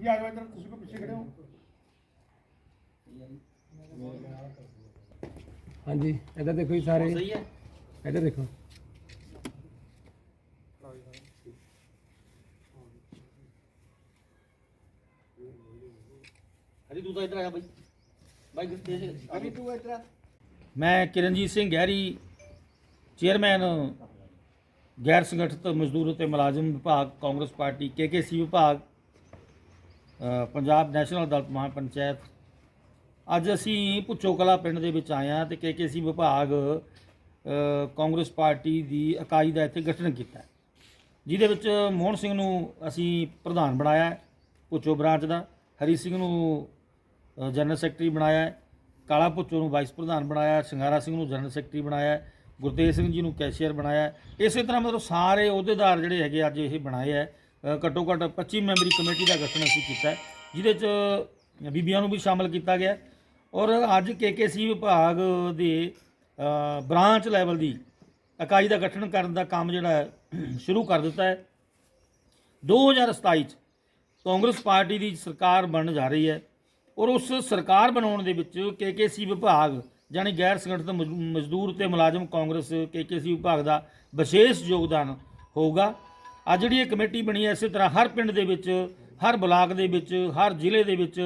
ਵੀ ਆ ਜਾਓ ਇੱਧਰ ਤੁਸੀਂ ਕੋਈ ਪਿੱਛੇ ਖੜੇ ਹੋ। ਹਾਂਜੀ ਇੱਧਰ ਦੇਖੋ ਜੀ ਸਾਰੇ। ਸਹੀ ਹੈ। ਇੱਧਰ ਦੇਖੋ। ਹਰੀ ਤੂੰ ਤਾਂ ਇੱਧਰ ਆਇਆ ਬਾਈ। ਬਾਈ ਗੁਰਤੇਜ ਅਭੀ ਤੂੰ ਇੱਧਰ ਆ। ਮੈਂ ਕਿਰਨਜੀਤ ਸਿੰਘ ਗਹਿਰੀ ਚੇਅਰਮੈਨ ਗੈਰ ਸੰਗਠਿਤ ਮਜ਼ਦੂਰ ਅਤੇ ਮੁਲਾਜ਼ਮ ਵਿਭਾਗ ਕਾਂਗਰਸ ਪਾਰਟੀ ਕੇਕੇਸੀ ਵਿਭਾਗ। ਪੰਜਾਬ ਨੈਸ਼ਨਲ ਅਦਾਲਤ ਮਹਾਪੰਚਾਇਤ। ਅੱਜ ਅਸੀਂ ਭੁੱਚੋ ਕਲਾ ਪਿੰਡ ਦੇ ਵਿੱਚ ਆਏ ਹਾਂ ਤੇ ਕੇਕੇਸੀ ਵਿਭਾਗ ਕਾਂਗਰਸ ਪਾਰਟੀ ਦੀ ਇਕਾਈ ਦਾ ਇੱਥੇ ਗਠਨ ਕੀਤਾ ਜਿਹਦੇ ਵਿੱਚ ਮੋਹਨ ਸਿੰਘ ਨੂੰ ਅਸੀਂ ਪ੍ਰਧਾਨ ਬਣਾਇਆ ਹੈ, ਭੁੱਚੋ ਬ੍ਰਾਂਚ ਦਾ। ਹਰੀ ਸਿੰਘ ਨੂੰ ਜਨਰਲ ਸੈਕਟਰੀ ਬਣਾਇਆ ਕਾਲਾ ਭੁੱਚੋ ਨੂੰ ਵਾਈਸ ਪ੍ਰਧਾਨ ਬਣਾਇਆ ਸਿੰਗਾਰਾ ਸਿੰਘ ਨੂੰ ਜਨਰਲ ਸੈਕਟਰੀ ਬਣਾਇਆ ਗੁਰਤੇਜ ਸਿੰਘ ਜੀ ਨੂੰ ਕੈਸ਼ੀਅਰ ਬਣਾਇਆ ਇਸੇ ਤਰ੍ਹਾਂ ਮਤਲਬ ਸਾਰੇ ਅਹੁਦੇਦਾਰ ਜਿਹੜੇ ਹੈਗੇ ਅੱਜ ਇਹ ਬਣਾਏ ਹੈ। ਘੱਟੋ ਘੱਟ 25 ਮੈਂਬਰੀ ਕਮੇਟੀ ਦਾ ਗਠਨ ਅਸੀਂ ਕੀਤਾ ਜਿਹਦੇ 'ਚ ਬੀਬੀਆਂ ਨੂੰ ਵੀ ਸ਼ਾਮਲ ਕੀਤਾ ਗਿਆ ਔਰ ਅੱਜ ਕੇਕੇਸੀ ਵਿਭਾਗ ਦੇ ਅ, ਬ੍ਰਾਂਚ ਲੈਵਲ ਦੀ ਇਕਾਈ ਦਾ ਗਠਨ ਕਰਨ ਦਾ ਕੰਮ ਜਿਹੜਾ ਸ਼ੁਰੂ ਕਰ ਦਿੱਤਾ ਹੈ। 2027 ਚ ਕਾਂਗਰਸ ਪਾਰਟੀ ਦੀ ਸਰਕਾਰ ਬਣਨ ਜਾ ਰਹੀ ਹੈ ਔਰ ਉਸ ਸਰਕਾਰ ਬਣਾਉਣ ਦੇ ਵਿੱਚ ਕੇਕੇਸੀ ਵਿਭਾਗ ਜਾਨੀ ਗੈਰ ਸੰਗਠਿਤ ਮਜ਼- ਮਜ਼ਦੂਰ ਤੇ ਮੁਲਾਜ਼ਮ ਕਾਂਗਰਸ ਕੇਕੇਸੀ ਵਿਭਾਗ ਦਾ ਵਿਸ਼ੇਸ਼ ਯੋਗਦਾਨ ਹੋਊਗਾ। ਆ ਜਿਹੜੀ ਇਹ ਕਮੇਟੀ ਬਣੀ ਹੈ, ਇਸੇ ਤਰ੍ਹਾਂ ਹਰ ਪਿੰਡ ਦੇ ਵਿੱਚ, ਹਰ ਬਲਾਕ ਦੇ ਵਿੱਚ, ਹਰ ਜ਼ਿਲ੍ਹੇ ਦੇ ਵਿੱਚ,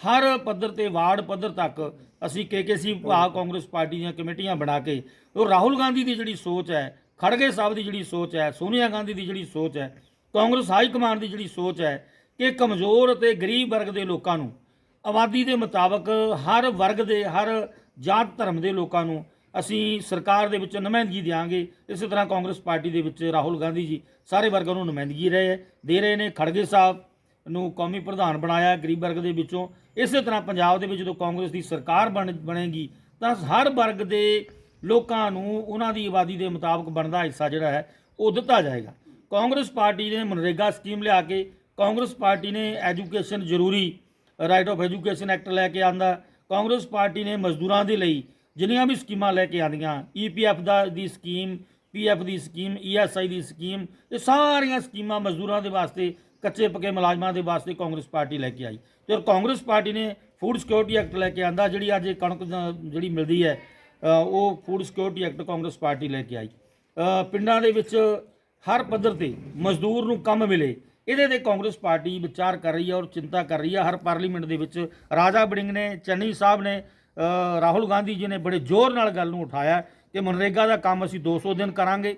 ਹਰ ਪੱਧਰ ਤੇ ਵਾਰਡ ਪੱਧਰ ਤੱਕ ਅਸੀਂ ਕੇਕੇਸੀ ਵਿਭਾਗ ਕਾਂਗਰਸ ਪਾਰਟੀ ਦੀਆਂ ਕਮੇਟੀਆਂ ਬਣਾ ਕੇ, ਉਹ ਰਾਹੁਲ ਗਾਂਧੀ ਦੀ ਜਿਹੜੀ ਸੋਚ ਹੈ, ਖੜਗੇ ਸਾਹਿਬ ਦੀ ਜਿਹੜੀ ਸੋਚ ਹੈ, ਸੋਨੀਆ ਗਾਂਧੀ ਦੀ ਜਿਹੜੀ ਸੋਚ ਹੈ, ਕਾਂਗਰਸ ਹਾਈ ਕਮਾਂਡ ਦੀ ਜਿਹੜੀ ਸੋਚ ਹੈ ਕਿ ਕਮਜ਼ੋਰ ਅਤੇ ਗਰੀਬ ਵਰਗ ਦੇ ਲੋਕਾਂ ਨੂੰ, ਆਬਾਦੀ ਦੇ ਮੁਤਾਬਕ ਹਰ ਵਰਗ ਦੇ, ਹਰ ਜਾਤ ਧਰਮ ਦੇ ਲੋਕਾਂ ਨੂੰ ਅਸੀਂ ਸਰਕਾਰ ਦੇ ਵਿੱਚ ਨੁਮਾਇੰਦਗੀ ਦਿਆਂਗੇ। ਇਸੇ ਤਰ੍ਹਾਂ ਕਾਂਗਰਸ ਪਾਰਟੀ ਦੇ ਵਿੱਚ ਰਾਹੁਲ ਗਾਂਧੀ ਜੀ ਸਾਰੇ ਵਰਗਾਂ ਨੂੰ ਨੁਮਾਇੰਦਗੀ ਰਹੇ, ਦੇ ਰਹੇ ਨੇ। ਖੜਗੇ ਸਾਹਿਬ ਨੂੰ ਕੌਮੀ ਪ੍ਰਧਾਨ ਬਣਾਇਆ, ਗਰੀਬ ਵਰਗ ਦੇ ਵਿੱਚੋਂ। ਇਸੇ ਤਰ੍ਹਾਂ ਪੰਜਾਬ ਦੇ ਵਿੱਚ ਜਦੋਂ ਕਾਂਗਰਸ ਦੀ ਸਰਕਾਰ ਬਣ, ਬਣੇਗੀ, ਤਾਂ ਹਰ ਵਰਗ ਦੇ ਲੋਕਾਂ ਨੂੰ ਉਹਨਾਂ ਦੀ ਆਬਾਦੀ ਦੇ ਮੁਤਾਬਕ ਬਣਦਾ ਹਿੱਸਾ ਜਿਹੜਾ ਹੈ, ਉਹ ਦਿੱਤਾ ਜਾਏਗਾ। ਕਾਂਗਰਸ ਪਾਰਟੀ ਨੇ ਮਨਰੇਗਾ ਸਕੀਮ ਲਿਆ ਕੇ, ਕਾਂਗਰਸ ਪਾਰਟੀ ਨੇ ਐਜੂਕੇਸ਼ਨ ਜ਼ਰੂਰੀ ਰਾਈਟ ਆਫ ਐਜੂਕੇਸ਼ਨ ਐਕਟ ਲੈ ਕੇ ਆਂਦਾ। ਕਾਂਗਰਸ ਪਾਰਟੀ ਨੇ ਮਜ਼ਦੂਰਾਂ ਦੇ ਲਈ ਜਿੰਨੀਆਂ ਵੀ ਸਕੀਮਾਂ ਲੈ ਕੇ ਆਂਦੀਆਂ ਈਪੀਐਫ ਦਾ ਦੀ ਸਕੀਮ ਪੀਐਫ ਦੀ ਸਕੀਮ ਈਐਸਆਈ ਦੀ ਸਕੀਮ, ਇਹ ਸਾਰੀਆਂ ਸਕੀਮਾਂ ਮਜ਼ਦੂਰਾਂ ਦੇ ਵਾਸਤੇ, ਕੱਚੇ ਪੱਕੇ ਮੁਲਾਜ਼ਮਾਂ ਦੇ ਵਾਸਤੇ ਕਾਂਗਰਸ ਪਾਰਟੀ ਲੈ ਕੇ ਆਈ। ਤੇ ਔਰ ਕਾਂਗਰਸ ਪਾਰਟੀ ਨੇ ਫੂਡ ਸਿਕਿਉਰਿਟੀ ਐਕਟ ਲੈ ਕੇ ਆਂਦਾ, ਜਿਹੜੀ ਅੱਜ ਕਣਕ ਜਿਹੜੀ ਮਿਲਦੀ ਹੈ ਉਹ food security act Congress party ਲੈ ਕੇ ਆਈ। ਪਿੰਡਾਂ ਦੇ ਵਿੱਚ ਹਰ ਪੱਧਰ ਤੇ ਮਜ਼ਦੂਰ ਨੂੰ ਕੰਮ ਮਿਲੇ, ਇਹਦੇ ਤੇ ਕਾਂਗਰਸ ਪਾਰਟੀ ਵਿਚਾਰ ਕਰ ਰਹੀ ਹੈ ਔਰ ਚਿੰਤਾ ਕਰ ਰਹੀ ਹੈ। ਹਰ ਪਾਰਲੀਮੈਂਟ ਦੇ ਵਿੱਚ ਰਾਜਾ ਬੜਿੰਗ ਨੇ, ਚੰਨੀ ਸਾਹਿਬ ਨੇ ਰਾਹੁਲ ਗਾਂਧੀ ਜੀ ਨੇ ਬੜੇ ਜ਼ੋਰ ਨਾਲ ਗੱਲ ਨੂੰ ਉਠਾਇਆ ਕਿ ਮਨਰੇਗਾ ਦਾ ਕੰਮ ਅਸੀਂ 200 ਦਿਨ ਕਰਾਂਗੇ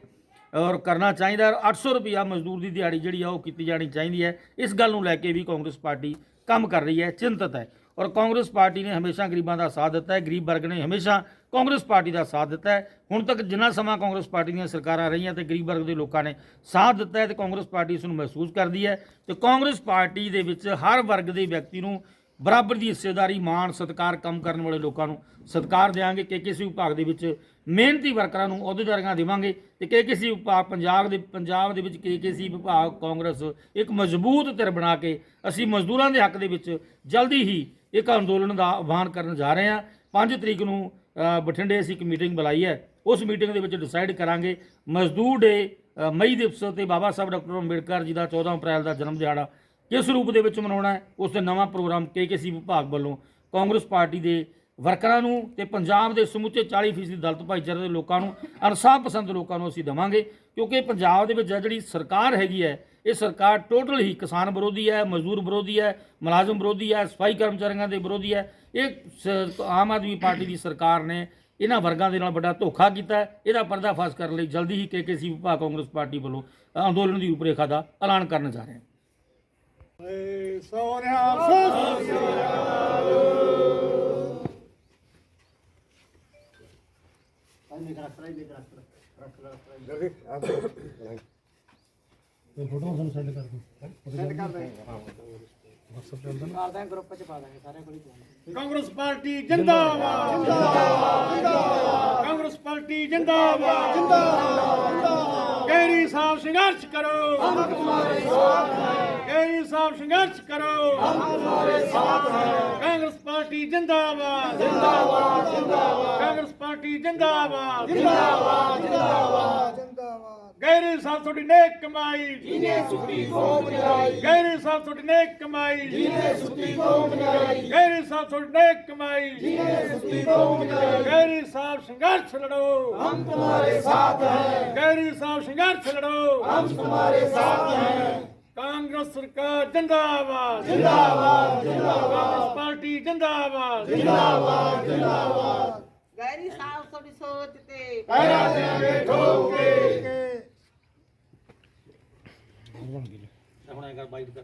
ਔਰ ਕਰਨਾ ਚਾਹੀਦਾ ਹੈ। 800 ਰੁਪਿਆ ਮਜ਼ਦੂਰ ਦੀ ਦਿਹਾੜੀ ਜਿਹੜੀ ਆ, ਉਹ ਕੀਤੀ ਜਾਣੀ ਚਾਹੀਦੀ ਹੈ। ਇਸ ਗੱਲ ਨੂੰ ਲੈ ਕੇ ਵੀ ਕਾਂਗਰਸ ਪਾਰਟੀ ਕੰਮ ਕਰ ਰਹੀ ਹੈ, ਚਿੰਤਤ ਹੈ। ਔਰ ਕਾਂਗਰਸ ਪਾਰਟੀ ਨੇ ਹਮੇਸ਼ਾ ਗਰੀਬਾਂ ਦਾ ਸਾਥ ਦਿੱਤਾ ਹੈ। ਗਰੀਬ ਵਰਗ ਨੇ ਹਮੇਸ਼ਾ ਕਾਂਗਰਸ ਪਾਰਟੀ ਦਾ ਸਾਥ ਦਿੱਤਾ ਹੈ। ਹੁਣ ਤੱਕ ਜਿੰਨਾ ਸਮਾਂ ਕਾਂਗਰਸ ਪਾਰਟੀ ਦੀਆਂ ਸਰਕਾਰਾਂ ਰਹੀਆਂ ਤੇ ਗਰੀਬ ਵਰਗ ਦੇ ਲੋਕਾਂ ਨੇ ਸਾਥ ਦਿੱਤਾ ਹੈ ਤੇ ਕਾਂਗਰਸ ਪਾਰਟੀ ਇਸ ਨੂੰ ਮਹਿਸੂਸ ਕਰਦੀ ਹੈ। ਤੇ ਕਾਂਗਰਸ ਪਾਰਟੀ ਦੇ ਵਿੱਚ ਹਰ ਵਰਗ ਦੇ ਵਿਅਕਤੀ ਨੂੰ ਬਰਾਬਰ ਦੀ ਹਿੱਸੇਦਾਰੀ, ਮਾਣ, ਸਤਿਕਾਰ ਕੰਮ ਕਰਨ ਵਾਲੇ ਲੋਕਾਂ ਨੂੰ ਸਤਿਕਾਰ ਦੇਵਾਂਗੇ ਕਿ ਕਿਸੇ ਵਿਭਾਗ ਦੇ ਵਿੱਚ ਮਿਹਨਤੀ ਵਰਕਰਾਂ ਨੂੰ ਅਹੁਦੇਦਾਰੀਆਂ ਦੇਵਾਂਗੇ ਤੇ ਕਿ ਕਿਸੇ ਵਿਭਾਗ, ਪੰਜਾਬ ਦੇ ਪੰਜਾਬ ਦੇ ਵਿੱਚ ਕਿ ਕਿਸੇ ਵਿਭਾਗ, ਕਾਂਗਰਸ ਇੱਕ ਮਜ਼ਬੂਤ ਧਿਰ ਬਣਾ ਕੇ ਅਸੀਂ ਮਜ਼ਦੂਰਾਂ ਦੇ ਹੱਕ ਦੇ ਵਿੱਚ ਜਲਦੀ ਹੀ ਇੱਕ ਅੰਦੋਲਨ ਦਾ ਆਹਵਾਨ ਕਰਨ ਜਾ ਰਹੇ ਹਾਂ। 5 ਤਰੀਕ ਨੂੰ ਬਠਿੰਡੇ ਅਸੀਂ ਇੱਕ ਮੀਟਿੰਗ ਬੁਲਾਈ ਹੈ। ਉਸ ਮੀਟਿੰਗ ਦੇ ਵਿੱਚ ਡਿਸਾਈਡ ਕਰਾਂਗੇ ਮਜ਼ਦੂਰ ਡੇ ਮਈ ਦਿਵਸ ਤੇ ਬਾਬਾ ਸਾਹਿਬ ਡਾਕਟਰ ਅੰਬੇਡਕਰ ਜੀ ਦਾ 14 ਅਪ੍ਰੈਲ ਦਾ ਜਨਮ ਦਿਹਾੜਾ ਕਿਸ ਰੂਪ ਦੇ ਵਿੱਚ ਮਨਾਉਣਾ ਹੈ, ਉਸ ਦਾ ਨਵਾਂ ਪ੍ਰੋਗਰਾਮ ਕੇਕੇਸੀ ਵਿਭਾਗ ਵੱਲੋਂ ਕਾਂਗਰਸ ਪਾਰਟੀ ਦੇ ਵਰਕਰਾਂ ਨੂੰ ਤੇ ਪੰਜਾਬ ਦੇ ਸਮੁੱਚੇ 40% ਦਲਿਤ ਭਾਈਚਾਰੇ ਦੇ ਲੋਕਾਂ ਨੂੰ ਅਨਸਾਫ਼ ਪਸੰਦ ਲੋਕਾਂ ਨੂੰ ਅਸੀਂ ਦਵਾਂਗੇ, ਕਿਉਂਕਿ ਪੰਜਾਬ ਦੇ ਵਿੱਚ ਜਿਹੜੀ ਸਰਕਾਰ ਹੈਗੀ ਹੈ, ਇਹ ਸਰਕਾਰ ਟੋਟਲ ਹੀ ਕਿਸਾਨ ਵਿਰੋਧੀ ਹੈ, ਮਜ਼ਦੂਰ ਵਿਰੋਧੀ ਹੈ, ਮੁਲਾਜ਼ਮ ਵਿਰੋਧੀ ਹੈ, ਸਫ਼ਾਈ ਕਰਮਚਾਰੀਆਂ ਦੇ ਵਿਰੋਧੀ ਹੈ, ਇਹ ਸ- ਆਮ ਆਦਮੀ ਪਾਰਟੀ ਦੀ ਸਰਕਾਰ ਨੇ ਇਹਨਾਂ ਵਰਗਾਂ ਦੇ ਨਾਲ ਵੱਡਾ ਧੋਖਾ ਕੀਤਾ ਇਹਦਾ ਪਰਦਾਫਾਸ਼ ਕਰਨ ਲਈ ਜਲਦੀ ਹੀ ਕੇਕੇਸੀ ਵਿਭਾਗ ਕਾਂਗਰਸ ਪਾਰਟੀ ਵੱਲੋਂ ਅੰਦੋਲਨ ਦੀ ਰੂਪਰੇਖਾ ਦਾ ਐਲਾਨ ਕਰਨ ਜਾ ਰਹੇ ਹਾਂ ਏ ਸੋਨਿਆ ਸੋ ਫੋਟੋ ਤੁਹਾਨੂੰ ਸੈਂਡ ਕਰ ਦੂੰ ਕਾਂਗਰਸ ਪਾਰਟੀ ਜਿੰਦਾਬਾਦ ਜਿੰਦਾਬਾਦ ਜਿੰਦਾਬਾਦ, ਕਾਂਗਰਸ ਪਾਰਟੀ ਜਿੰਦਾਬਾਦ ਜਿੰਦਾਬਾਦ। ਗੈਰੀ ਸਾਹਿਬ ਸੰਘਰਸ਼ ਕਰੋ। ਹਮ ਤੁਹਾਡੇ ਸਾਥ ਹੈ ਗੈਰੀ ਸਾਹਿਬ ਸੰਘਰਸ਼ ਕਰੋ। ਹਮ ਤੁਹਾਡੇ ਸਾਥ ਹੈ ਕਾਂਗਰਸ ਪਾਰਟੀ ਜਿੰਦਾਬਾਦ। ਜਿੰਦਾਬਾਦ ਜਿੰਦਾਬਾਦ ਕਾਂਗਰਸ ਪਾਰਟੀ ਜਿੰਦਾਬਾਦ। ਜਿੰਦਾਬਾਦ ਜਿੰਦਾਬਾਦ ਗੈਰੀ ਸਾਹਿਬ ਤੁਹਾਡੀ ਨੇਕ ਕਮਾਈ। ਜਿਹਨੇ ਸੁੱਤੀ ਕੌਮ ਬਣਾਈ ਗੈਰੀ ਸਾਹਿਬ ਤੁਹਾਡੀ ਨੇਕ ਕਮਾਈ। ਜਿਹਨੇ ਸੁੱਤੀ ਕੌਮ ਬਣਾਈ ਗੈਰੀ ਸਾਹਿਬ ਤੁਹਾਡੀ ਨੇਕ ਕਮਾਈ। ਜਿਹਨੇ ਸੁੱਤੀ ਕੌਮ ਬਣਾਈ ਗੈਰੀ ਸਾਹਿਬ ਸੰਘਰਸ਼ ਲੜੋ। ਹਮ ਤੁਹਾਡੇ ਸਾਥ ਹੈ ਗੈਰੀ ਸਾਹਿਬ ਸੰਘਰਸ਼ ਲੜੋ। ਹਮ ਤੁਹਾਡੇ ਸਾਥ ਹੈ ਕਾਂਗਰਸ ਸਰਕਾਰ ਜਿੰਦਾਬਾਦ। ਜਿੰਦਾਬਾਦ ਜਿੰਦਾਬਾਦ। ਪਾਰਟੀ ਜਿੰਦਾਬਾਦ। ਗੈਰੀ ਸਾਹਿਬ ਤੁਹਾਡੀ ਸੋਚ ਤੇ। ਹੁਣ ਐਂ ਕਰ ਬਾਈਟ ਕਰ